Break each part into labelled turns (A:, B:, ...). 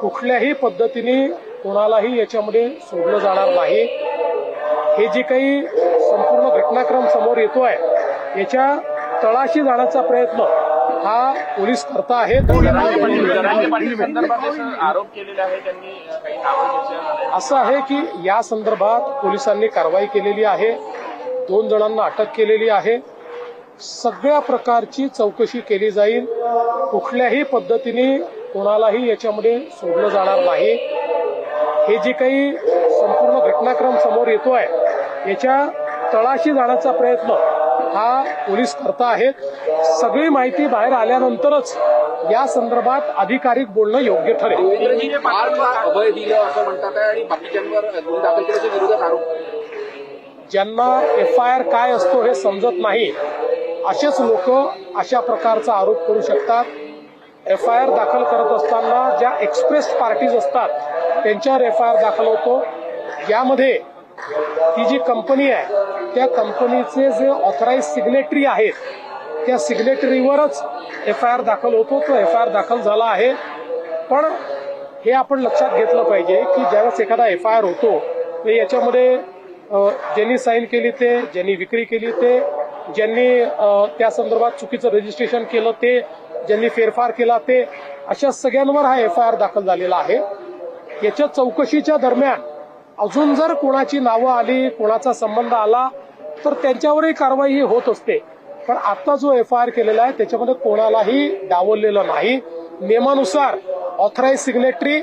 A: कुठल्याही पद्धतीने कोणालाही याच्यामध्ये सोडलं जाणार नाही. हे जे काही संपूर्ण घटनाक्रम समोर येतो आहे याच्या तळाशी जाण्याचा प्रयत्न हा पोलीस करता आहेत.
B: आहे
A: असं आहे की या संदर्भात पोलिसांनी कारवाई केलेली आहे. दोन जणांना अटक केलेली आहे. सगळ्या प्रकारची चौकशी केली जाईल. कुठल्याही पद्धतीने कोणालाही याच्यामध्ये सोडलं जाणार नाही. हे जे काही संपूर्ण घटनाक्रम समोर येतोय याच्या तळाशी जाण्याचा प्रयत्न हा पोलीस करता आहेत. सगळी माहिती बाहेर आल्यानंतरच या संदर्भात अधिकारिक बोलणं योग्य ठरेल.
C: देवेंद्रजी फारला अभय दिलं असं म्हणतात आहे आणि बाकीच्यांवर गुन्हे दाखल केल्याच्या विरोधात आरोप.
A: ज्यांना एफ आय आर काय असतो हे समजत नाही असेच लोक अशा प्रकारचा आरोप करू शकतात. एफ आय आर दाखल करत असताना ज्या एक्सप्रेस पार्टीज असतात त्यांच्यावर एफ आय आर दाखल होतो. यामध्ये ती जी कंपनी आहे त्या कंपनीचे जे ऑथराईज सिग्नेटरी आहेत त्या सिग्नेटरीवरच एफ आय आर दाखल होतो. तो एफ आय आर दाखल झाला आहे. पण हे आपण लक्षात घेतलं पाहिजे की ज्यावेळेस एखादा एफ आय आर होतो याच्यामध्ये ज्यांनी साईन केली ते ज्यांनी विक्री केली ते ज्यांनी त्या संदर्भात चुकीचं रजिस्ट्रेशन केलं ते ज्यांनी फेरफार केला ते अशा सगळ्यांवर हा एफ आय आर दाखल झालेला आहे. याच्या चौकशीच्या दरम्यान अजून जर कोणाची नावं आली कोणाचा संबंध आला तर त्यांच्यावरही कारवाई ही होत असते. पण आता जो एफ आय आर केलेला आहे त्याच्यामध्ये कोणालाही डावललेलं नाही. नियमानुसार ऑथराईज सिग्नेटरी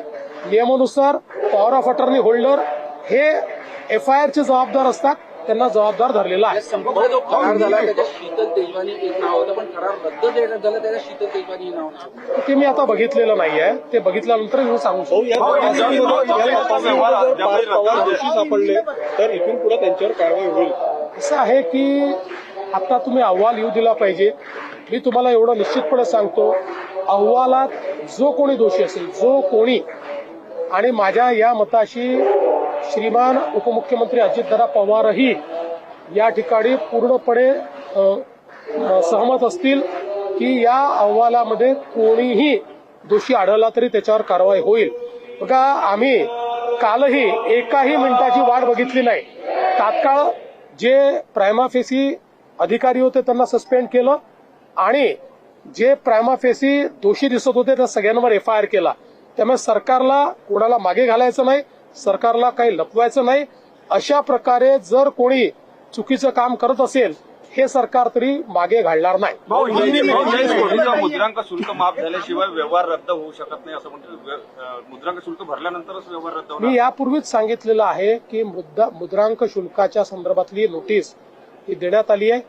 A: नियमानुसार पॉवर ऑफ अटर्नी होल्डर हे एफ आय आरचे जबाबदार असतात. त्यांना जबाबदार धरलेला आहे.
C: संपूर्ण जो करार झाला त्याच्यात शीतल तेजवानी एक नाव होतं पण करार रद्द देण्यात झालं त्याच्यात शीतल तेजवानी हे नाव.
A: ते मी आता बघितलेलं नाहीये. ते बघितल्यानंतर मी सांगू
D: दोषी सापडले तर इथून पुढे त्यांच्यावर कारवाई होईल.
A: असं आहे की आता तुम्ही अहवाल येऊ दिला पाहिजे. मी तुम्हाला एवढं निश्चितपणे सांगतो अहवालात जो कोणी दोषी असेल जो कोणी आणि माझ्या या मताशी श्रीमान उपमुख्यमंत्री अजितदादा पवारही या ठिकाणी पूर्णपणे सहमत असतील की या अहवालामध्ये कोणीही दोषी आढळला तरी त्याच्यावर कारवाई होईल. बघा आम्ही कालही एकाही मिनिटाची वाट बघितली नाही. तात्काळ जे प्रायमाफेसी अधिकारी होते त्यांना सस्पेंड केलं आणि जे प्रायमाफेसी दोषी दिसत होते त्या सगळ्यांवर एफ आय आर केला. त्यामुळे सरकारला कोणाला मागे घालायचं नाही. सरकारला काही लपवायचं नाही. अशा प्रकारे जर कोणी चुकीचं काम करत असेल हे सरकार तरी मागे घालणार नाही.
B: मुद्रांक शुल्क माफ झाल्याशिवाय व्यवहार रद्द होऊ शकत नाही असं म्हणतो मुद्रांक शुल्क भरल्यानंतरच व्यवहार रद्द होणार.
A: मी यापूर्वीच सांगितलेलं आहे की मुद्दा मुद्रांक शुल्काच्या संदर्भातली नोटीस ही देण्यात आली आहे.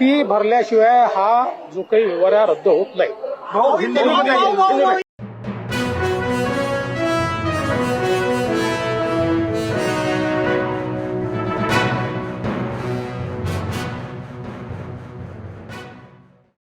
A: ती भरल्याशिवाय हा जो काही व्यवहार रद्द होत नाही.